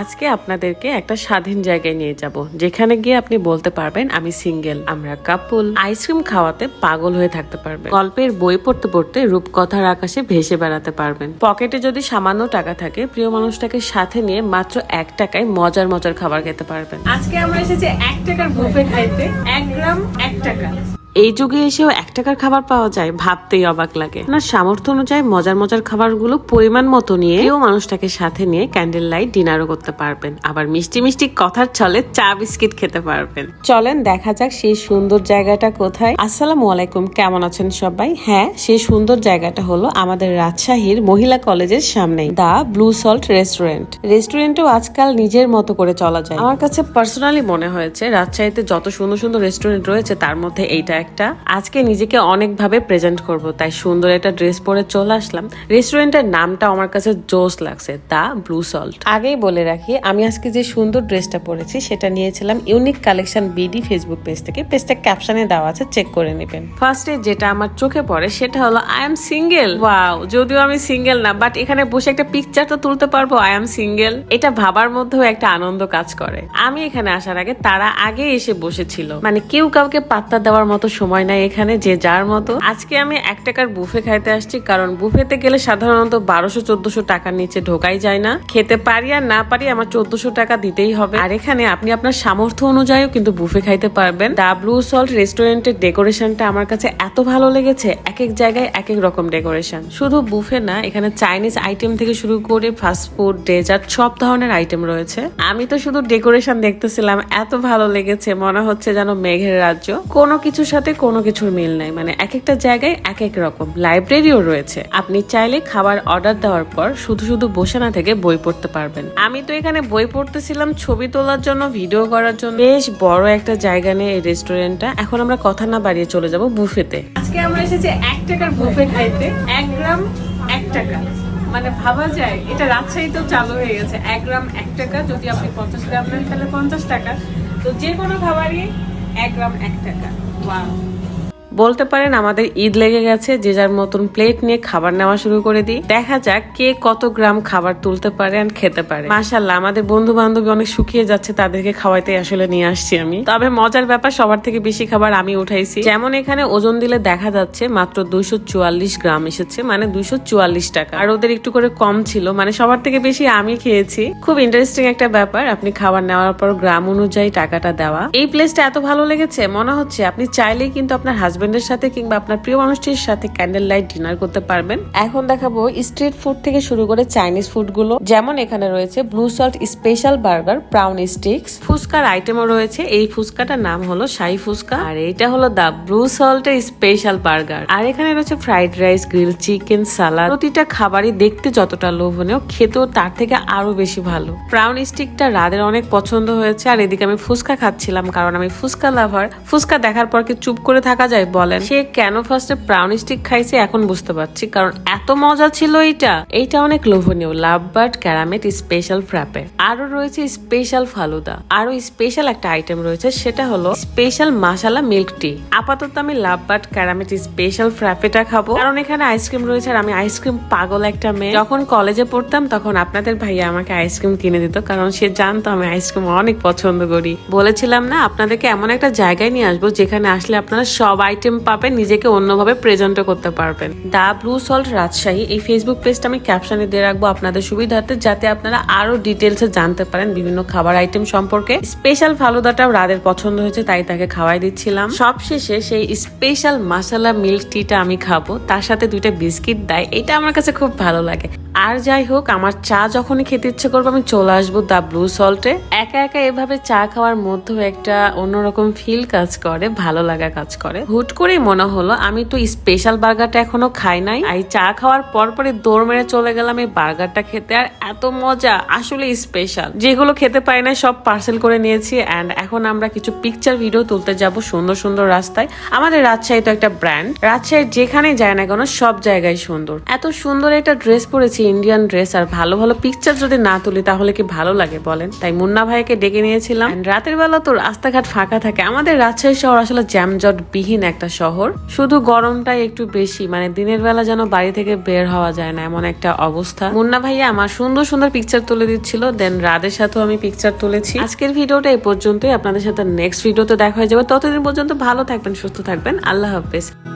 আজকে আপনাদেরকে একটা স্বাধীন জায়গায় নিয়ে যাব, যেখানে গিয়ে আপনি বলতে পারবেন, আমি সিঙ্গেল, আমরা কাপুল। আইসক্রিম খাওয়াতে পাগল হয়ে থাকতে পারবেন। গল্পের বই পড়তে পড়তে রূপকথার আকাশে ভেসে বেড়াতে পারবেন। পকেটে যদি সামান্য টাকা থাকে, প্রিয় মানুষটাকে সাথে নিয়ে মাত্র এক টাকায় মজার মজার খাবার খেতে পারবেন। আজকে আমরা এসেছি এক টাকার বুফে খাইতে, এক গ্রাম, এক টাকা। এই যুগে এসেও এক টাকার খাবার পাওয়া যায়, ভাবতেই অবাক লাগে। না, সামর্থ্য অনুযায়ী মজার মজার খাবারগুলো পরিমাণ মতো নিয়ে কেউ মানুষটাকে সাথে নিয়ে ক্যান্ডেল লাইট ডিনারও করতে পারবেন। আবার মিষ্টি মিষ্টি কথার ছলে চা, বিস্কিট খেতে পারবেন। চলেন, দেখা যাক সেই সুন্দর জায়গাটা কোথায়। আসসালামু আলাইকুম, কেমন আছেন সবাই? হ্যাঁ সেই সুন্দর জায়গাটা হলো আমাদের রাজশাহীর মহিলা কলেজের সামনে দা ব্লু সল্ট রেস্টুরেন্ট। রেস্টুরেন্টও আজকাল নিজের মতো করে চলা যায়। আমার কাছে পার্সোনালি মনে হয়েছে, রাজশাহীতে যত সুন্দর সুন্দর রেস্টুরেন্ট রয়েছে, তার মধ্যে এইটা একটা। আজকে নিজেকে অনেকভাবে প্রেজেন্ট করব, তাই সুন্দর একটা ড্রেস পরে চলে আসলাম। রেস্টুরেন্টের নামটা আমার কাছে জোস লাগছে, দা ব্লু সল্ট। আগেই বলে রাখি, আমি আজকে যে সুন্দর ড্রেসটা পরেছি, সেটা নিয়েছিলাম unique collection BD Facebook page থেকে। পেজটা ক্যাপশনে দেওয়া আছে চেক করে নেবেন। ফার্স্টে যেটা আমার চোখে পড়ে, সেটা হলো আই এম সিঙ্গেল ওয়াও যদিও আমি সিঙ্গেল না বাট এখানে বসে একটা পিকচার তো তুলতে পারব আই এম সিঙ্গেল এটা ভাবার মধ্যেও একটা আনন্দ কাজ করে। আমি এখানে আসার আগে তারা আগে এসে বসেছিল। মানে কেউ কাউকে পাত্তা দেওয়ার মতো সময় নাই এখানে, যে যার মতো। আজকে আমি এক টাকার বুফে খাইতে আসছি, কারণ বুফেতে গেলে সাধারণত বারোশো, চোদ্দশো টাকার নিচে ঢোকাই যায় না। খেতে পারি আর না পারি আমার চোদ্দশো টাকা দিতেই হবে। আর এখানে আপনি আপনার সামর্থ্য অনুযায়ীও কিন্তু বুফে খাইতে পারবেন। দা ব্লু সল্ট রেস্টুরেন্টের ডেকোরেশনটা আমার কাছে এত ভালো লেগেছে এক এক জায়গায় এক এক রকম ডেকোরেশন। শুধু বুফে না, এখানে চাইনিজ আইটেম থেকে শুরু করে ফাস্ট ফুড, ডেজার্ট, সব ধরনের আইটেম রয়েছে। আমি তো শুধু ডেকোরেশন দেখতেছিলাম, এত ভালো লেগেছে, মনে হচ্ছে যেন মেঘের রাজ্য। কোনো কিছুর সাথে কোনো কিছুর মিল নাই। মানে এক একটা জায়গায় এক এক রকম। লাইব্রেরিও রয়েছে। আপনি চাইলে খাবার অর্ডার দেওয়ার পর শুধু শুধু বসে না থেকে বই পড়তে পারবেন। আমি তো এখানে বই পড়তেছিলাম, ছবি তোলার জন্য ভিডিও করার জন্য। বেশ বড় একটা জায়গা নিয়ে এই রেস্টুরেন্টটা এখন আমরা কথা না বাড়িয়ে চলে যাব বুফেতে আজকে আমরা এসেছি এক টাকার বুফে খাইতে। এক গ্রাম এক টাকা। মানে ভাবা যায়, এটা রাজশাহীতেও চালু হয়ে গেছে। এক গ্রাম এক টাকা। যদি আপনি পঞ্চাশ গ্রাম নেন, তাহলে পঞ্চাশ টাকা। তো যে কোনো খাবারই এক গ্রাম এক টাকা ওয়াও বলতে পারেন আমাদের ঈদ লেগে গেছে, যে যার মতন প্লেট নিয়ে খাবার নেওয়া শুরু করে দিই। দেখা যাক কে কত গ্রাম খাবার তুলতে পারে আর খেতে পারে। মাশাল্লাহ আমাদের বন্ধু বান্ধবী অনেক শুকিয়ে যাচ্ছে, তাদেরকে খাওয়াইতে আসলে নিয়ে আসছি আমি। তবে মজার ব্যাপার, সবার থেকে বেশি খাবার আমি উঠাইছি। যেমন এখানে ওজন দিলে দেখা যাচ্ছে মাত্র দুইশো চুয়াল্লিশ গ্রাম এসেছে মানে দুইশো চুয়াল্লিশ টাকা। আর ওদের একটু করে কম ছিল মানে সবার থেকে বেশি আমি খেয়েছি। খুব ইন্টারেস্টিং একটা ব্যাপার, আপনি খাবার নেওয়ার পর গ্রাম অনুযায়ী টাকাটা দেওয়া। এই প্লেসটা এত ভালো লেগেছে, মনে হচ্ছে আপনি চাইলেই কিন্তু আপনার হাজবেন্ডের সাথে কিংবা আপনার প্রিয় মানুষটির সাথে ক্যান্ডেল লাইট ডিনার করতে পারবেন। এখন দেখাবো স্ট্রিট ফুড থেকে শুরু করে চাইনিজ ফুডগুলো। যেমন এখানে রয়েছে blue salt special burger brown sticks ফুচকার আইটেমও রয়েছে। এই ফুচকাটার নাম হলো শাহি ফুচকা আর এটা হলো দা ব্লু সল্টের স্পেশাল বার্গার আর এখানে রয়েছে fried rice grill chicken salad প্রতিটা খাবারই দেখতে যতটা লোভনীয়, খেতেও তার থেকে আরও বেশি ভালো। ব্রাউন স্টিকটা রাদের অনেক পছন্দ হয়েছে। আর এদিকে আমি ফুচকা খাচ্ছিলাম, কারণ আমি ফুচকা লাভার ফুচকা দেখার পর কি চুপ করে থাকা যায়? বলেন। সে কেন ফার্স্টে ব্রাউন স্টিক খাইছে এখন বুঝতে পারছি, কারণ এত মজা ছিল এইটা। এইটা অনেক লোভনীয় love bird caramel special frappe আরও রয়েছে স্পেশাল ফালুদা। আরও স্পেশাল একটা আইটেম রয়েছে, সেটা হলো স্পেশাল মাসালা মিল্ক টি আপাতত আমি লাভ বার্ড ক্যারামেট স্পেশাল ফ্র্যাপেটা খাব। কারণ এখানে আইসক্রিম রয়েছে আর আমি আইসক্রিম পাগল একটা মেয়ে। যখন কলেজে পড়তাম, তখন আপনাদের ভাইয়া আমাকে আইসক্রিম কিনে দিত, কারণ সে জানতো আমি আইসক্রিম অনেক পছন্দ করি। বলেছিলাম না, আপনাদেরকে এমন একটা জায়গায় নিয়ে আসব, যেখানে আসলে আপনারা সব আইটেম পাবেন, নিজেকে অন্যভাবে প্রেজেন্টও করতে পারবেন। দা ব্লু সল্ট রাজশাহী, এই ফেসবুক পেজটা আমি ক্যাপশনে দিয়ে রাখব আপনাদের সুবিধার্থে, যাতে আপনারা আরও ডিটেলসে জানতে পারেন বিভিন্ন খাবার আইটেম সম্পর্কে। স্পেশাল ফালুদাটাও রাদের পছন্দ হয়েছে, তাই তাকে খাওয়াই দিচ্ছিলাম। সবশেষে সেই স্পেশাল মাসালা মিল্ক টিটা আমি খাব, তার সাথে দুইটা বিস্কিট দেয়, এটা আমার কাছে খুব ভালো লাগে। আর যাই হোক, আমার চা যখনই খেতে ইচ্ছে করব, আমি চলে আসব দ্য ব্লু সল্টে। একা একা এভাবে চা খাওয়ার মধ্যেও একটা অন্যরকম ফিল কাজ করে, ভালো লাগা কাজ করে। হুট করেই মনে হলো, আমি তো স্পেশাল বার্গারটা এখনও খাই নাই। এই চা খাওয়ার পর পরে দৌড় মেরে চলে গেলাম এই বার্গারটা খেতে। আর এত মজা আসলে স্পেশাল যেগুলো খেতে পাই না সব পার্সেল করে নিয়েছি। অ্যান্ড এখন আমরা কিছু পিকচার ভিডিও তুলতে যাব সুন্দর সুন্দর রাস্তায়। আমাদের রাজশাহী তো একটা ব্র্যান্ড রাজশাহীর যেখানে যায় না কেন, সব জায়গায় সুন্দর। এত সুন্দর একটা ড্রেস পরেছি ইন্ডিয়ান ড্রেস আর ভালো ভালো পিকচার যদি না তুলি, তাহলে কি ভালো লাগে বলেন? তাই মুন্না ভাইকে ডেকে নিয়েছিলাম। রাতের বেলা তো রাস্তাঘাট ফাঁকা থাকে। আমাদের রাজশাহী শহর আসলে জ্যামজট বিহীন একটা শহর। শুধু গরমটাই একটু বেশি মানে দিনের বেলা যেন বাড়ি থেকে বের হওয়া যায় না, এমন একটা অবস্থা। মুন্না ভাইয়া আমার সুন্দর সুন্দর পিকচার তুলে দিচ্ছিল। দেন রাদের সাথেও আমি পিকচার তুলেছি। আজকের ভিডিওটা এই পর্যন্তই। আপনাদের সাথে নেক্সট ভিডিওতে দেখা হয়ে যাবে। ততদিন পর্যন্ত ভালো থাকবেন, সুস্থ থাকবেন। আল্লাহ হাফেজ।